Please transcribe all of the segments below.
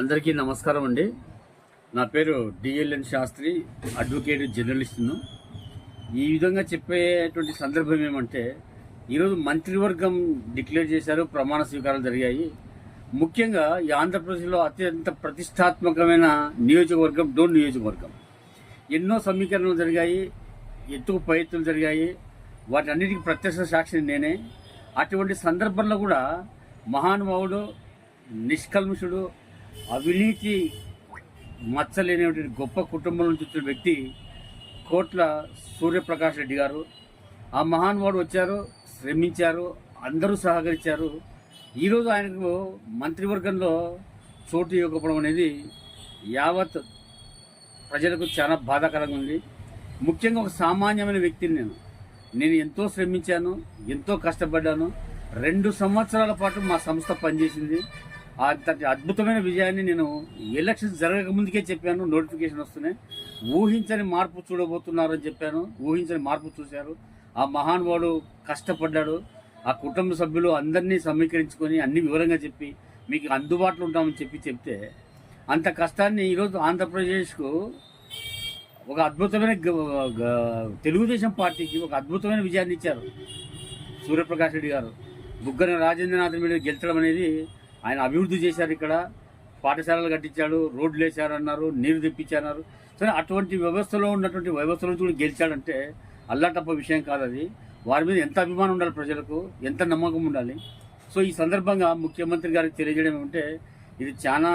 అందరికీ నమస్కారం అండి. నా పేరు డిఎల్ఎన్ శాస్త్రి అడ్వకేట్ జర్నలిస్ట్ను. ఈ విధంగా చెప్పేటువంటి సందర్భం ఏమంటే ఈరోజు మంత్రివర్గం డిక్లేర్ చేశారు ప్రమాణ స్వీకారాలు జరిగాయి. ముఖ్యంగా ఈ ఆంధ్రప్రదేశ్లో అత్యంత ప్రతిష్టాత్మకమైన నియోజకవర్గం డోన్ నియోజకవర్గం. ఎన్నో సమీకరణలు జరిగాయి ఎత్తుకు పై జరిగాయి. వాటన్నిటికీ ప్రత్యక్ష సాక్షిని నేనే. అటువంటి సందర్భంలో కూడా మహానుభావుడు నిష్కల్మషుడు అవినీతి మచ్చలేనటువంటి గొప్ప కుటుంబం నుంచి వచ్చిన వ్యక్తి కోట్ల సూర్యప్రకాష్ రెడ్డి గారు. ఆ మహానుభావుడు వచ్చారు శ్రమించారు అందరూ సహకరించారు. ఈరోజు ఆయనకు మంత్రివర్గంలో చోటు ఇవ్వకపోవడం అనేది యావత్ ప్రజలకు చాలా బాధాకరంగా ఉంది. ముఖ్యంగా ఒక సామాన్యమైన వ్యక్తిని నేను. నేను ఎంతో శ్రమించాను ఎంతో కష్టపడ్డాను. రెండు సంవత్సరాల పాటు మా సంస్థ పనిచేసింది. అంతటి అద్భుతమైన విజయాన్ని నేను ఎలక్షన్స్ జరగక ముందుకే చెప్పాను. నోటిఫికేషన్ వస్తున్నాయి. ఊహించని మార్పు చూడబోతున్నారని చెప్పాను. ఊహించని మార్పు చూశారు. ఆ మహానుభావుడు కష్టపడ్డాడు. ఆ కుటుంబ సభ్యులు అందరినీ సమీకరించుకొని అన్ని వివరంగా చెప్పి మీకు అందుబాటులో ఉంటామని చెప్పి చెప్తే అంత కష్టాన్ని ఈరోజు ఆంధ్రప్రదేశ్కు ఒక అద్భుతమైన తెలుగుదేశం పార్టీకి ఒక అద్భుతమైన విజయాన్ని ఇచ్చారు సూర్యప్రకాష్ రెడ్డి గారు. బుగ్గన రాజేంద్రనాథ్ మీద గెలిచడం అనేది ఆయన అభివృద్ధి చేశారు ఇక్కడ. పాఠశాలలు కట్టించాడు రోడ్లు వేశారు అన్నారు నీరు తెప్పించారు సరే అటువంటి వ్యవస్థలో ఉన్నటువంటి వ్యవస్థలో కూడా గెలిచాడంటే అల్లాటప్ప విషయం కాదు అది. వారి మీద ఎంత అభిమానం ఉండాలి ప్రజలకు ఎంత నమ్మకం ఉండాలి. సో ఈ సందర్భంగా ముఖ్యమంత్రి గారికి తెలియజేయడం ఏమంటే ఇది చాలా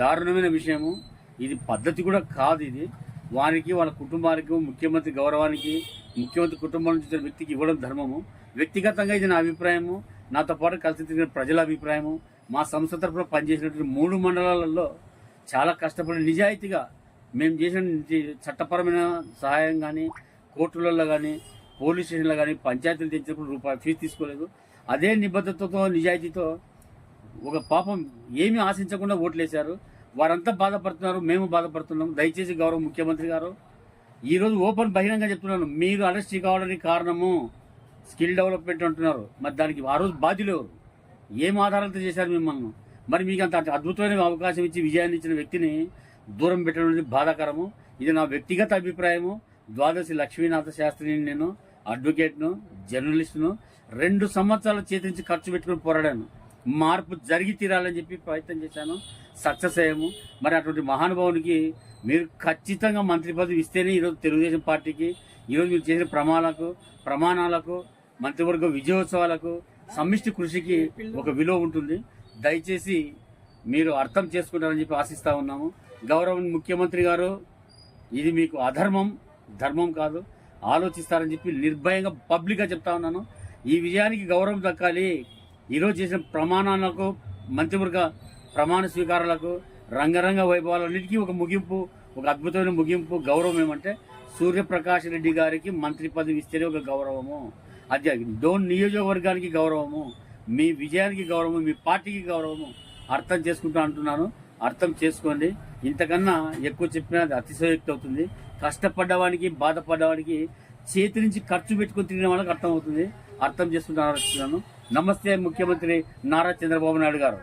దారుణమైన విషయము. ఇది పద్ధతి కూడా కాదు ఇది. వారికి వాళ్ళ కుటుంబానికి ముఖ్యమంత్రి గౌరవానికి ముఖ్యమంత్రి కుటుంబం నుంచి వ్యక్తికి ఇవ్వడం ధర్మము. వ్యక్తిగతంగా ఇది నా అభిప్రాయము. నాతో పాటు కలిసి తిరిగిన ప్రజల అభిప్రాయము. మా సంస్థ తరఫున పనిచేసినటువంటి మూడు మండలాలలో చాలా కష్టపడి నిజాయితీగా మేము చేసిన చట్టపరమైన సహాయం కానీ కోర్టులలో కానీ పోలీస్ స్టేషన్లో కానీ పంచాయతీలు తెచ్చినప్పుడు రూపాయి ఫీజు తీసుకోలేదు. అదే నిబద్ధతతో నిజాయితీతో ఒక పాపం ఏమీ ఆశించకుండా ఓట్లేశారు. వారంతా బాధపడుతున్నారు. మేము బాధపడుతున్నాం. దయచేసి గౌరవ ముఖ్యమంత్రి గారు ఈరోజు ఓపెన్ బహిరంగంగా చెప్తున్నాను. మీరు అరెస్ట్ కావడానికి కారణము స్కిల్ డెవలప్మెంట్ అంటున్నారు. మరి దానికి ఆ రోజు బాధ్యులు ఎవరు? ఏం ఆధారాలతో చేశారు మిమ్మల్ని? మరి మీకు అంత అద్భుతమైన అవకాశం ఇచ్చి విజయాన్ని ఇచ్చిన వ్యక్తిని దూరం పెట్టడం అనేది బాధాకరము. ఇది నా వ్యక్తిగత అభిప్రాయము. ద్వాదశి లక్ష్మీనాథ శాస్త్రిని నేను అడ్వకేట్ను జర్నలిస్టును రెండు సంవత్సరాలు చేతి నుంచి ఖర్చు పెట్టుకుని పోరాడాను. మార్పు జరిగి తీరాలని చెప్పి ప్రయత్నం చేశాను. సక్సెస్ అయ్యాము. మరి అటువంటి మహానుభావునికి మీరు ఖచ్చితంగా మంత్రి పదవి ఇస్తేనే ఈరోజు తెలుగుదేశం పార్టీకి ఈరోజు మీరు చేసిన ప్రమాణాలకు ప్రమాణాలకు మంత్రివర్గ విజయోత్సవాలకు సమిష్టి కృషికి ఒక విలువ ఉంటుంది. దయచేసి మీరు అర్థం చేసుకుంటారని చెప్పి ఆశిస్తా ఉన్నాము. గౌరవ ముఖ్యమంత్రి గారు ఇది మీకు అధర్మం ధర్మం కాదు. ఆలోచిస్తారని చెప్పి నిర్భయంగా పబ్లిక్గా చెప్తా ఉన్నాను. ఈ విజయానికి గౌరవం దక్కాలి. ఈరోజు చేసిన ప్రమాణాలకు మంత్రివర్గ ప్రమాణ స్వీకారాలకు రంగరంగ వైభవాలన్నిటికీ ఒక ముగింపు ఒక అద్భుతమైన ముగింపు గౌరవం ఏమంటే సూర్యప్రకాష్ రెడ్డి గారికి మంత్రి పదవి ఇస్తేనే ఒక గౌరవము. అది డోన్ నియోజకవర్గానికి గౌరవము మీ విజయానికి గౌరవము మీ పార్టీకి గౌరవము అర్థం చేసుకుంటా అంటున్నాను. అర్థం చేసుకోండి. ఇంతకన్నా ఎక్కువ చెప్పినా అది అతిశయోక్తి అవుతుంది. కష్టపడ్డవానికి బాధపడ్డవానికి చేతి నుంచి ఖర్చు పెట్టుకుని తిరిగిన వాళ్ళకి అర్థం అవుతుంది. అర్థం చేసుకుంటూ నమస్తే ముఖ్యమంత్రి నారా చంద్రబాబు నాయుడు గారు.